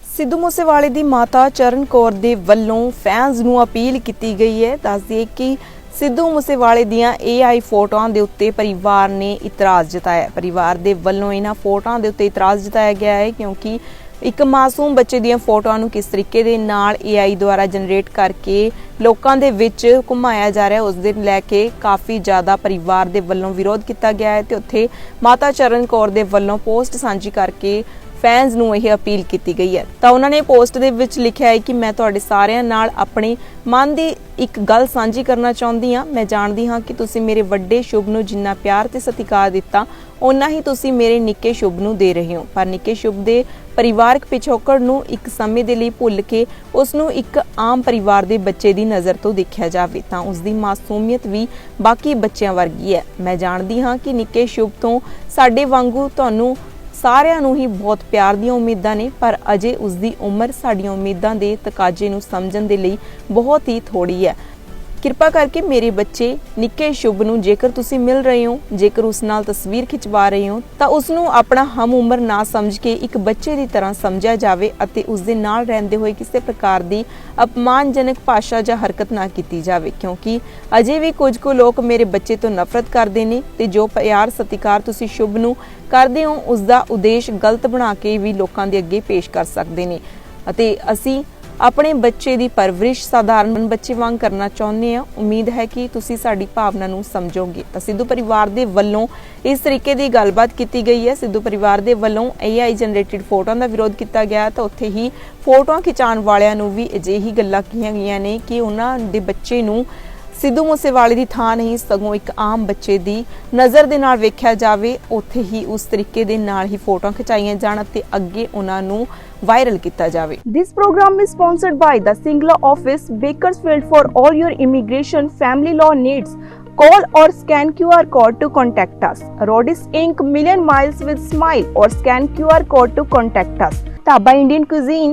ਸਿੱਧੂ ਮੂਸੇਵਾਲੇ ਦੀ ਮਾਤਾ ਚਰਨ ਕੌਰ ਦੇ ਵੱਲੋਂ ਫੈਨਸ ਨੂੰ ਅਪੀਲ ਕੀਤੀ ਗਈ ਹੈ। ਦੱਸ ਕਿ ਸਿੱਧੂ ਮੂਸੇਵਾਲੇ ਦੀਆਂ AI ਫੋਟੋਆਂ ਦੇ ਉੱਤੇ ਪਰਿਵਾਰ ਨੇ ਇਤਰਾਜ਼ ਜਤਾਇਆ ਪਰਿਵਾਰ ਦੇ ਵੱਲੋਂ ਇਹਨਾਂ ਫੋਟੋਆਂ ਦੇ ਉੱਤੇ ਇਤਰਾਜ਼ ਜਤਾਇਆ ਗਿਆ ਹੈ ਕਿਉਂਕਿ ਇੱਕ ਮਾਸੂਮ ਬੱਚੇ ਦੀਆਂ ਫੋਟੋਆਂ ਨੂੰ ਕਿਸ ਤਰੀਕੇ ਦੇ ਨਾਲ AI ਦੁਆਰਾ ਜਨਰੇਟ ਕਰਕੇ ਲੋਕਾਂ ਦੇ ਵਿੱਚ ਘੁਮਾਇਆ ਜਾ ਰਿਹਾ ਹੈ, ਉਸ ਦੇ ਲੈ ਕੇ ਕਾਫੀ ਜ਼ਿਆਦਾ ਪਰਿਵਾਰ ਦੇ ਵੱਲੋਂ ਵਿਰੋਧ ਕੀਤਾ ਗਿਆ ਹੈ ਤੇ ਉੱਥੇ ਮਾਤਾ ਚਰਨ ਕੌਰ ਦੇ ਵੱਲੋਂ ਪੋਸਟ ਸਾਂਝੀ ਕਰਕੇ ਫੈਨਸ ਨੂੰ ਇਹ ਅਪੀਲ ਕੀਤੀ ਗਈ ਹੈ। ਤਾਂ ਉਹਨਾਂ ਨੇ ਪੋਸਟ ਦੇ ਵਿੱਚ ਲਿਖਿਆ ਹੈ ਕਿ ਮੈਂ ਤੁਹਾਡੇ ਸਾਰਿਆਂ ਨਾਲ ਆਪਣੇ ਮਨ ਦੀ ਇੱਕ ਗੱਲ ਸਾਂਝੀ ਕਰਨਾ ਚਾਹੁੰਦੀ ਹਾਂ। ਮੈਂ ਜਾਣਦੀ ਹਾਂ ਕਿ ਤੁਸੀਂ ਮੇਰੇ ਵੱਡੇ ਸ਼ੁਭ ਨੂੰ ਜਿੰਨਾ ਪਿਆਰ ਤੇ ਸਤਿਕਾਰ ਦਿੱਤਾ, ਓਨਾ ਹੀ ਤੁਸੀਂ ਮੇਰੇ ਨਿੱਕੇ ਸ਼ੁਭ ਨੂੰ ਦੇ ਰਹੇ ਹੋ। ਪਰ ਨਿੱਕੇ ਸ਼ੁਭ ਦੇ ਪਰਿਵਾਰਕ ਪਿਛੋਕੜ ਨੂੰ ਇੱਕ ਸਮੇਂ ਦੇ ਲਈ ਭੁੱਲ ਕੇ ਉਸ ਨੂੰ ਇੱਕ ਆਮ ਪਰਿਵਾਰ ਦੇ ਬੱਚੇ ਦੀ ਨਜ਼ਰ ਤੋਂ ਦੇਖਿਆ ਜਾਵੇ, ਤਾਂ ਉਸ ਦੀ ਮਾਸੂਮੀਅਤ ਵੀ ਬਾਕੀ ਬੱਚਿਆਂ ਵਰਗੀ ਹੈ। ਮੈਂ ਜਾਣਦੀ ਹਾਂ ਕਿ ਨਿੱਕੇ ਸ਼ੁਭ ਤੋਂ ਸਾਡੇ ਵਾਂਗੂ ਤੁਹਾਨੂੰ ਸਾਰਿਆਂ ਨੂੰ ਹੀ ਬਹੁਤ ਪਿਆਰ ਦੀਆਂ ਉਮੀਦਾਂ ਨੇ, ਪਰ ਅਜੇ ਉਸ ਦੀ ਉਮਰ ਸਾਡੀਆਂ ਉਮੀਦਾਂ ਦੇ ਤਕਾਜ਼ੇ ਨੂੰ ਸਮਝਣ ਦੇ ਲਈ ਬਹੁਤ ਹੀ ਥੋੜੀ ਹੈ। ਕਿਰਪਾ ਕਰਕੇ ਮੇਰੇ ਬੱਚੇ ਨਿੱਕੇ ਸ਼ੁਭ ਨੂੰ ਜੇਕਰ ਤੁਸੀਂ ਮਿਲ ਰਹੇ ਹੋ, ਜੇਕਰ ਉਸ ਨਾਲ ਤਸਵੀਰ ਖਿਚਵਾ ਰਹੇ ਹੋ, ਤਾਂ ਉਸ ਨੂੰ ਆਪਣਾ ਹਮ ਉਮਰ ਨਾ ਸਮਝ ਕੇ ਇੱਕ ਬੱਚੇ ਦੀ ਤਰ੍ਹਾਂ ਸਮਝਿਆ ਜਾਵੇ ਅਤੇ ਉਸ ਦੇ ਨਾਲ ਰਹਿੰਦੇ ਹੋਏ ਕਿਸੇ ਪ੍ਰਕਾਰ ਦੀ ਅਪਮਾਨਜਨਕ ਭਾਸ਼ਾ ਜਾਂ ਹਰਕਤ ਨਾ ਕੀਤੀ ਜਾਵੇ। ਕਿਉਂਕਿ ਅਜੇ ਵੀ ਕੁਝ ਕੁ ਲੋਕ ਮੇਰੇ ਬੱਚੇ ਤੋਂ ਨਫ਼ਰਤ ਕਰਦੇ ਨੇ ਤੇ ਜੋ ਪਿਆਰ ਸਤਿਕਾਰ ਤੁਸੀਂ ਸ਼ੁਭ ਨੂੰ ਕਰਦੇ ਹੋ ਉਸ ਦਾ ਉਦੇਸ਼ ਗਲਤ ਬਣਾ ਕੇ ਵੀ ਲੋਕਾਂ ਦੇ ਅੱਗੇ ਪੇਸ਼ ਕਰ ਸਕਦੇ ਨੇ। ਅਤੇ ਅਸੀਂ ਆਪਣੇ ਬੱਚੇ ਦੀ ਪਰਵਰਿਸ਼ ਸਾਧਾਰਨ ਬੱਚੇ ਵਾਂਗ ਕਰਨਾ ਚਾਹੁੰਦੇ ਹਾਂ ਉਮੀਦ ਹੈ ਕਿ ਤੁਸੀਂ ਸਾਡੀ ਭਾਵਨਾ ਨੂੰ ਸਮਝੋਗੇ। ਤਾਂ ਸਿੱਧੂ ਪਰਿਵਾਰ ਦੇ ਵੱਲੋਂ ਇਸ ਤਰੀਕੇ ਦੀ ਗੱਲਬਾਤ ਕੀਤੀ ਗਈ ਹੈ। ਸਿੱਧੂ ਪਰਿਵਾਰ ਦੇ ਵੱਲੋਂ AI ਜਨਰੇਟਿਡ ਫੋਟੋਆਂ ਦਾ ਵਿਰੋਧ ਕੀਤਾ ਗਿਆ ਤਾਂ ਉੱਥੇ ਹੀ ਫੋਟੋਆਂ ਖਿਚਾਉਣ ਵਾਲਿਆਂ ਨੂੰ ਵੀ ਅਜਿਹੀ ਗੱਲਾਂ ਕਹੀਆਂ ਗਈਆਂ ਨੇ ਕਿ ਉਹਨਾਂ ਦੇ ਬੱਚੇ ਨੂੰ ਸਿੱਧੂ ਮੂਸੇਵਾਲੇ ਦੀ ਥਾਂ ਨਹੀਂ ਸਗੋਂ ਇੱਕ ਆਮ ਬੱਚੇ ਦੀ ਨਜ਼ਰ ਦੇ ਨਾਲ ਵੇਖਿਆ ਜਾਵੇ ਉੱਥੇ ਹੀ ਉਸ ਤਰੀਕੇ ਦੇ ਨਾਲ ਹੀ ਫੋਟੋਆਂ ਖਿਚਾਈਆਂ ਜਾਣ ਅਤੇ ਅੱਗੇ ਉਹਨਾਂ ਨੂੰ ਵਾਇਰਲ ਕੀਤਾ ਜਾਵੇ this programme is sponsored by the Singla office Bakersfield for all your immigration family law needs Call or scan QR code to contact us. Rodis Inc. Million Miles with Smile or scan QR code to contact us. Taba Indian Cuisine